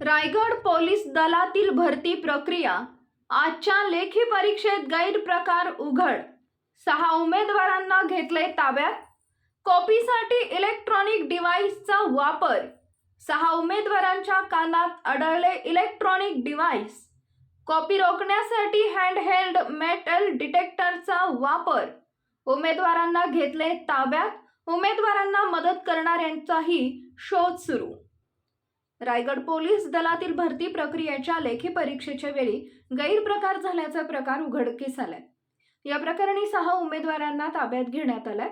Raigad police दलातील भरती प्रक्रिया. आजच्या लेखी परीक्षेत गैरप्रकार उघड. सहा उमेदवारांना घेतले ताब्यात. कॉपीसाठी इलेक्ट्रॉनिक डिव्हाइसचा वापर. सहा उमेदवारांच्या कानात आढळले इलेक्ट्रॉनिक डिव्हाइस. कॉपी रोखण्यासाठी हँडहेल्ड मेटल डिटेक्टरचा वापर. उमेदवारांना घेतले ताब्यात. उमेदवारांना मदत करणाऱ्यांचाही शोध सुरू. रायगड पोलीस दलातील भरती प्रक्रियेच्या लेखी परीक्षेच्या वेळी गैरप्रकार झाल्याचा प्रकार उघडकीस आलाय. या प्रकरणी सहा उमेदवारांना ताब्यात घेण्यात आलाय.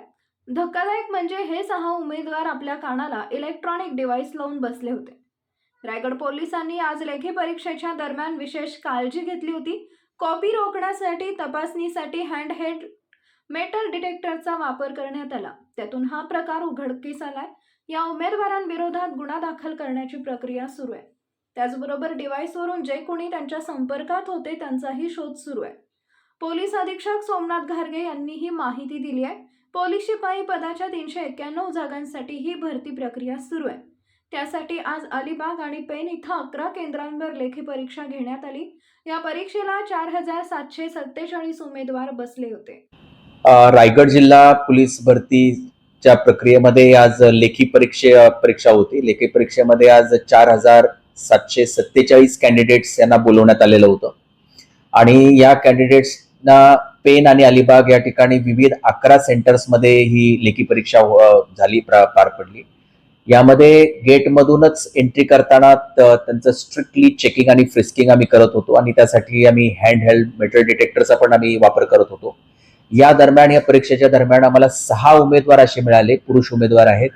धक्कादायक म्हणजे हे सहा उमेदवार आपल्या कानाला इलेक्ट्रॉनिक डिव्हाइस लावून बसले होते. रायगड पोलिसांनी आज लेखी परीक्षेच्या दरम्यान विशेष काळजी घेतली होती. कॉपी रोखण्यासाठी तपासणीसाठी हँडहेड मेटल डिटेक्टरचा वापर करण्यात आला. त्यातून हा प्रकार उघडकीस आलाय. या उमेदवारांविरोधात गुन्हा दाखल करण्याची प्रक्रिया सुरू आहे. त्याचबरोबर डिव्हाइसवरून जे कोणी त्यांच्या संपर्कात होते त्यांचाही शोध सुरू आहे. पोलीस अधीक्षक सोमनाथ घारगे यांनी ही माहिती दिली आहे. पोलीस शिपाई पदाच्या तीनशे एक्क्याण्णव जागांसाठी ही भरती प्रक्रिया सुरू आहे. त्यासाठी आज अलिबाग आणि पेन इथं अकरा केंद्रांवर लेखी परीक्षा घेण्यात आली. या परीक्षेला चार हजार सातशे सत्तेचाळीस उमेदवार बसले होते. रायगड जिल्हा पोलीस च्या प्रक्रियेमध्ये आज लेखी परीक्षे परीक्षा होती. लेखी परीक्षेमध्ये आज चार हजार सातशे सत्तेचाळीस कॅन्डिडेट्स यांना बोलवण्यात आलेलं होतं. आणि या कॅन्डिडेट्सना पेन आणि अलिबाग या ठिकाणी विविध अकरा सेंटर्समध्ये ही लेखी परीक्षा झाली पार पडली. यामध्ये गेटमधूनच एंट्री करताना त- त्यांचं स्ट्रिक्टली चेकिंग आणि फ्रिस्किंग आम्ही करत होतो. आणि त्यासाठी आम्ही हँड हेल्ड मेटल डिटेक्टरचा पण आम्ही वापर करत होतो. या दरम्यान या परीक्षेच्या दरम्यान आम्हाला सहा उमेदवार असे मिळाले पुरुष उमेदवार आहेत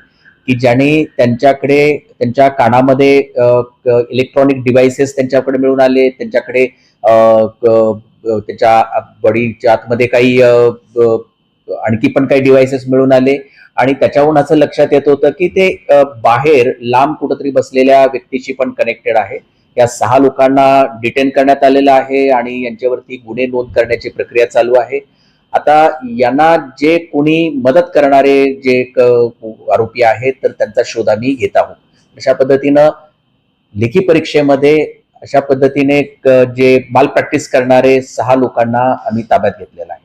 की ज्यांनी त्यांच्याकडे त्यांच्या कानामध्ये इलेक्ट्रॉनिक डिव्हायसेस त्यांच्याकडे मिळून आले त्यांच्याकडे त्याच्या बॉडीच्या आतमध्ये काही आणखी पण काही डिव्हायसेस मिळून आले. आणि त्याच्याहून असं लक्षात येत होतं की ते बाहेर लांब कुठंतरी बसलेल्या व्यक्तीशी पण कनेक्टेड आहे. या सहा लोकांना डिटेन करण्यात आलेलं आहे आणि यांच्यावरती गुन्हे नोंद करण्याची प्रक्रिया चालू आहे. आता यांना जे कोणी मदत करणारे जे क- आरोपी आहेत तर त्यांचा शोध आम्ही घेत आहोत. अशा पद्धतीनं लेखी परीक्षेमध्ये अशा पद्धतीने क- जे माल प्रॅक्टिस करणारे सहा लोकांना आम्ही ताब्यात घेतलेला आहे.